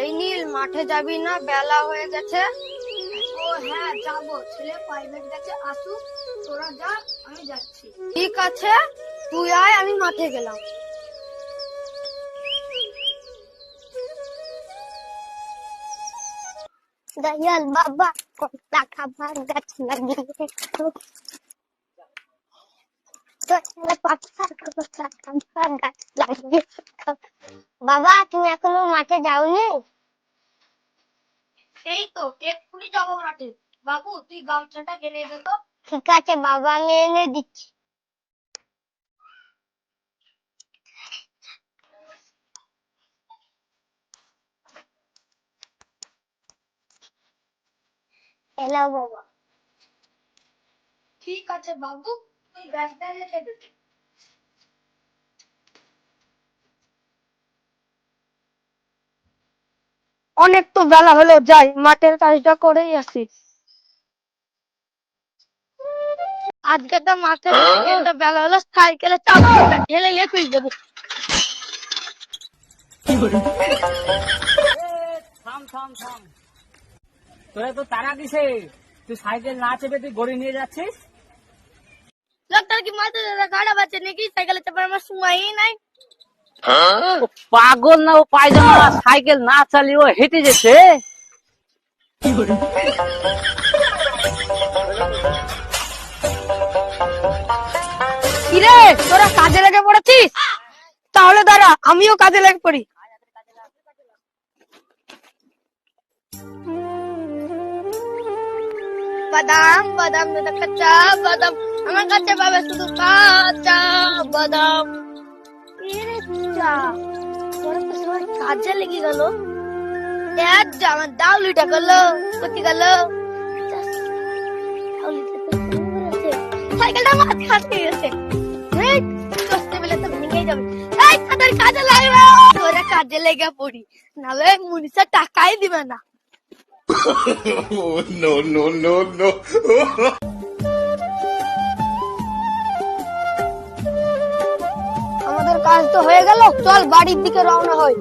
এই নীল মাঠে যাবি না, বেলা হয়ে গেছে। ও হ্যাঁ যাব। ছেলে প্রাইভেট গেছে, আসুক, তোরা যা, আমি যাচ্ছি। ঠিক আছে, তুই আয়, আমি মাঠে গেলাম। দয়াল বাবা কটা খাবার গাছ লাগিয়ে বাবা তুমি এখনও মাঠে যাওনি? এই তো এক্ষুনি যাব মাঠে। বাবু তুই গামছাটা দে তো। ঠিক আছে বাবা আমি এনে দিচ্ছি। এলো বাবা। ঠিক আছে বাবু। অনেক তো বেলা হলো, যাই, মাঠের কাজটা করেই আসি। আজকে তো মাঠে বেলা হলো, সাইকেলে চাপটা ঠেলে নিয়ে তুই দেবো তোরা তো তারা দিছে, তুই সাইকেল না চেপে তুই গড়ি নিয়ে যাচ্ছিস? কি মাথা খারাপ আছে নাকি? সাইকেলে চাপার আমার সময়ই নাই। পাগল না ও পায়জামা সাইকেল না চালিয়ে ও হেঁটে কিরে তোরা কাজে লেগে পড়েছিস? তাহলে দাঁড়া আমিও কাজে লেগে পড়ি। বাদাম বাদাম দাদা কাঁচা বাদাম। আমার কাছে পাবে শুধু কাঁচা বাদাম। কাজে লেগে গেল। আমার দাউলিটা গেল, কোথায় গেল। সাইকেলটা মাঝে হাতে গেছে। কাজে লাগবে। কাজে লেগে পড়ি। নাহলে মুনিশা টাকাই দিবে না। Oh. কাজ তো হয়ে গেল, চল বাড়ির দিকে রওনা হই।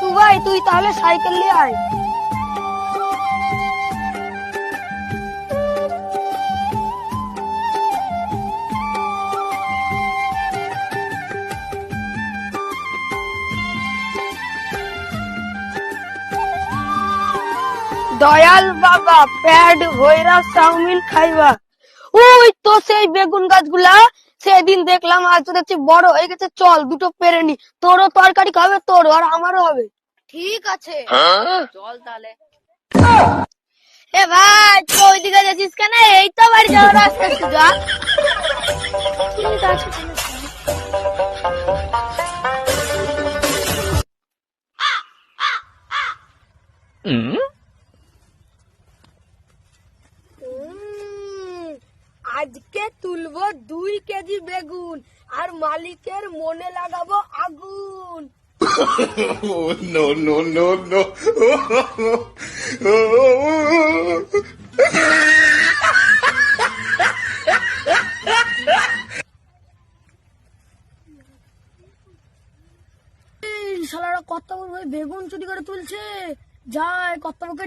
তুই তুই তাহলে সাইকেল নিয়ে আয়। দয়াল বাবা প্যাড ভৈরা চাউমিন খাইবা। ওই তো সেই বেগুন গাছগুলা সেদিন দেখলাম আজ তো দেখছি বড় হয়ে গেছে চল দুটো পেরে নি। তোরও তরকারি খাবে তোরও আর আমারও হবে। ঠিক আছে। চল তাহলে। এ ভাই তুই ওইদিকে যাচ্ছিস কেন? এই তো বাড়ি যাওয়ার রাস্তা যা। ঠিক আছে উম, আজকে তুলবো দুই কেজি বেগুন আর মালিকের মনে লাগাবো আগুন। no, no, শালারা বেগুন চুরি করে তুলছে। যায় কত বকে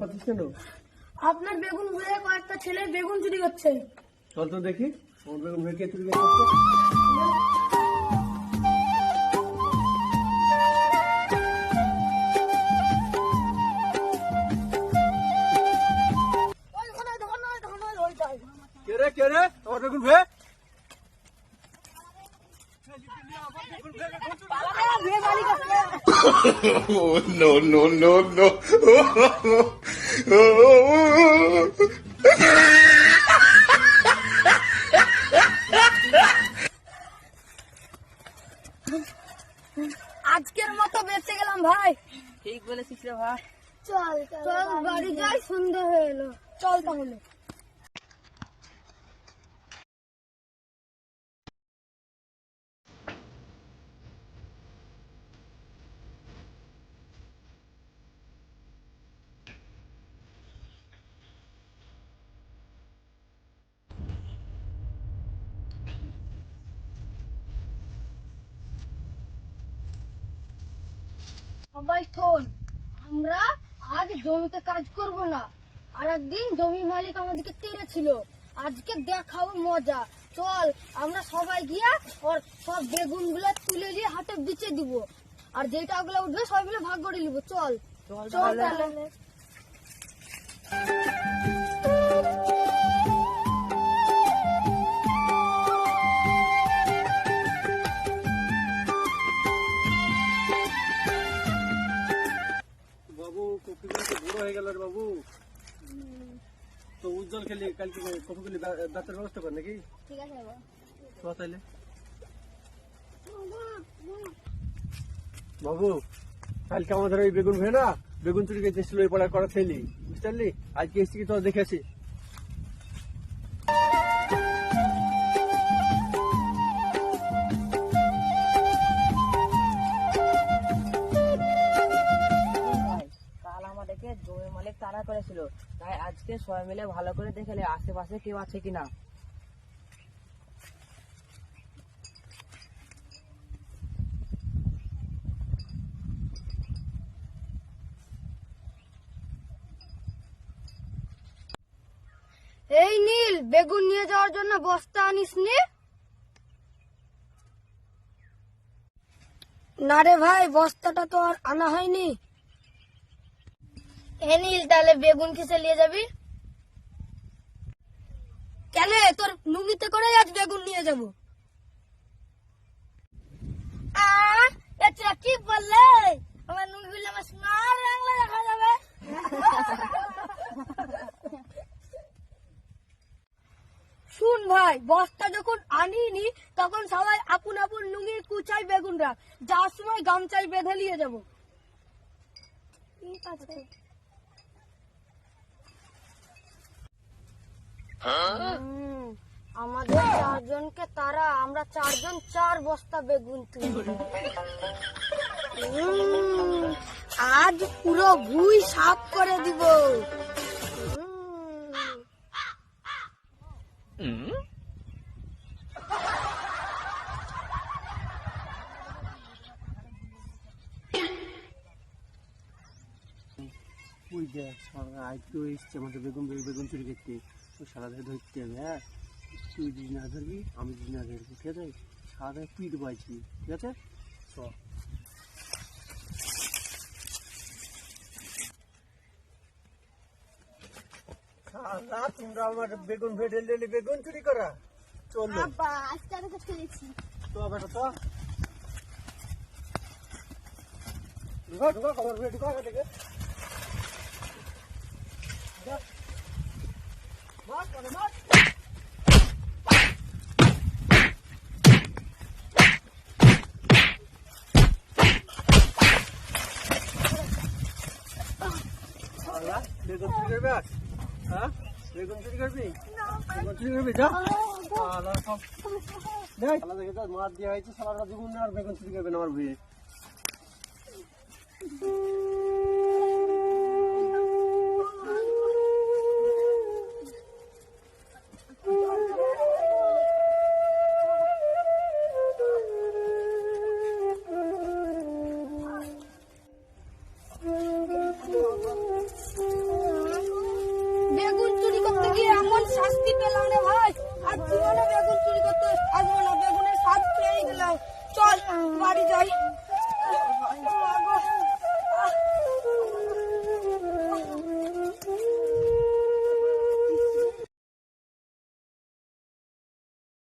ডেকে আনি গা আপনার বেগুন ঘুরে কয়েকটা ছেলে বেগুন চুরি করছে চল তো দেখি। আমার বেগুন ভেঙে কে চুরি করছে? ওইখানে ধন ধন ওইটাই। কে রে কে রে? আমার বেগুন ভে Oh, no, no, no, no. আজকের মতো বেঁচে গেলাম ভাই। ঠিক বলেছিস রে ভাই। চল চল বাড়ি যাই সন্ধ্যা হয়ে এলো। চল তাহলে। সবাই শোন আমরা আজ জমিতে কাজ করব না। আর একদিন জমি মালিক আমাদেরকে তেড়েছিল। আজকে দেখাও মজা। চল আমরা সবাই গিয়া ওর সব বেগুনগুলো তুলে নিয়ে হাতে বিচে দিব। আর যেটা ওগুলো উঠবে সবাই মিলে ভাগ করে নিব। চল চল তাহলে। খেলে কালকে কপিগুলি দাঁতের ব্যবস্থা কর নাকি? ঠিক আছে বাবা। তো তাইলে বাবু কালকে আমাদের ওই বেগুন ভে না বেগুন চুরি গেছে ছিল ওই পাড়া করা ছেলে বুঝতে পারলি? আজকে এসে কি তো দেখেছি জমি করেছিল। তাই আজকে সবাই মিলে ভালো করে দেখে আশেপাশে কেউ আছে কিনা। এই নীল, বেগুন নিয়ে যাওয়ার জন্য বস্তা আনিস না রে ভাই, বস্তাটা তো আর আনা হয়নি। এ তাহলে বেগুন কিসে নিয়ে যাবি? কেন তোর নুঙ্গিতে করে আজ বেগুন নিয়ে যাব? এটা কি বললে? আমার নুঙ্গি বললে আমার স্মার্ট বাংলা দেখা যাবে। শুন ভাই, বস্তা যখন আনিনি, তখন সবাই আপন আপন লুঙ্গির কুচাই বেগুন রাখ যাওয়ার সময় গামছাই বেঁধে নিয়ে যাব। ঠিক আছে। আমাদের চারজনকে তারা আমরা চারজন চার বস্তা বেগুন তুলি। আজ পুরো ভুই সাফ করে দিব। ওই দেখ এসছে আমাদের বেগুন বেগুন চুরি করতে। সারা ধরে ধরতে হবে হ্যাঁ? তুই যদি না ধরবি আমি যদি না ধরবি ঠিক আছে? সারা ধরে পিট পাইছি ঠিক আছে? চ। সারা তোমরা আমার বেগুন ভেটে নিলে বেগুন চুরি করা। চলো। আজকে আমি তো খেলেছি তো বেটা তো ঢুকা ঢুকা খবর ঢুকা দেখে বেগুন চুরি করবে আজ? হ্যাঁ বেগুন চুরি করবি বেগুন চুরি করবি যা আল্লাহ সব দেখ তো মার দেওয়া হয়েছে সারা জীবন আর বেগুন চুরি করবে না আমার বিয়ে বাড়ি যাই